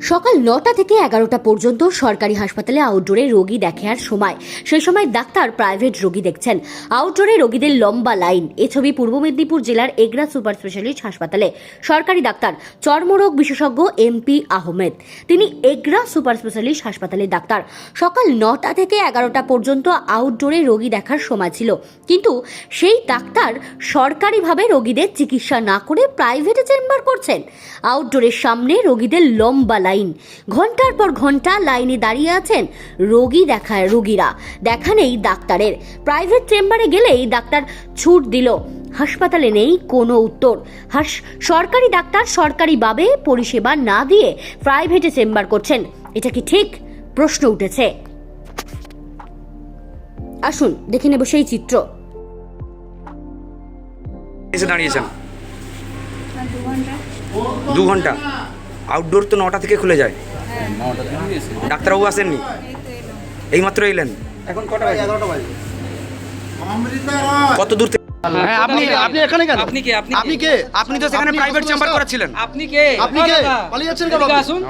সকাল নটা থেকে এগারোটা পর্যন্ত সরকারি হাসপাতালে আউটডোরে রোগী দেখার সময়। সেই সময় ডাক্তার প্রাইভেট রোগী দেখছেন। আউটডোরে রোগীদের লম্বা লাইন এ ছবি পূর্ব মেদিনীপুর জেলার এগরা সুপার স্পেশালিস্ট হাসপাতালে। সরকারি ডাক্তার, চর্মরোগ বিশেষজ্ঞ এমপি আহমেদ। তিনি এগরা সুপার স্পেশালিস্ট হাসপাতালের ডাক্তার। সকাল নটা থেকে এগারোটা পর্যন্ত আউটডোরে রোগী দেখার সময় ছিল। কিন্তু সেই ডাক্তার সরকারিভাবে রোগীদের চিকিৎসা না করে প্রাইভেটে চেম্বার করছেন। আউটডোরের সামনে রোগীদের লম্বা লাইন। ঘণ্টার পর ঘণ্টা লাইনে দাঁড়িয়ে আছেন রোগী দেখায় রোগীরা। দেখা নেই ডাক্তারের। প্রাইভেট চেম্বারে গেলেই ডাক্তার ছুট দিল। হাসপাতালে নেই কোনো উত্তর। হাস, সরকারি ডাক্তার সরকারিভাবে পরিষেবা না দিয়ে প্রাইভেটে চেম্বার করছেন। এটা কি ঠিক? প্রশ্ন উঠেছে। আসুন, দেখে নেব সেই চিত্র। দাঁড়িয়েছেন। দু ঘণ্টা। আউটডোর তো নটা থেকে খুলে যায়। ডাক্তারবাবু আসেননি? এই মাত্র এইমাত্র এলেন। এখন কটা বাজে? কত দূর থেকে হ্যাঁ আপনি আপনি এখানে কেন? আপনি কে? আপনি আপনি কে? আপনি তো সেখানে প্রাইভেট চেম্বার করেছিলেন আপনি কে? আপনি কে? পালিয়ে যাচ্ছেন কেন আপনি? আসুন।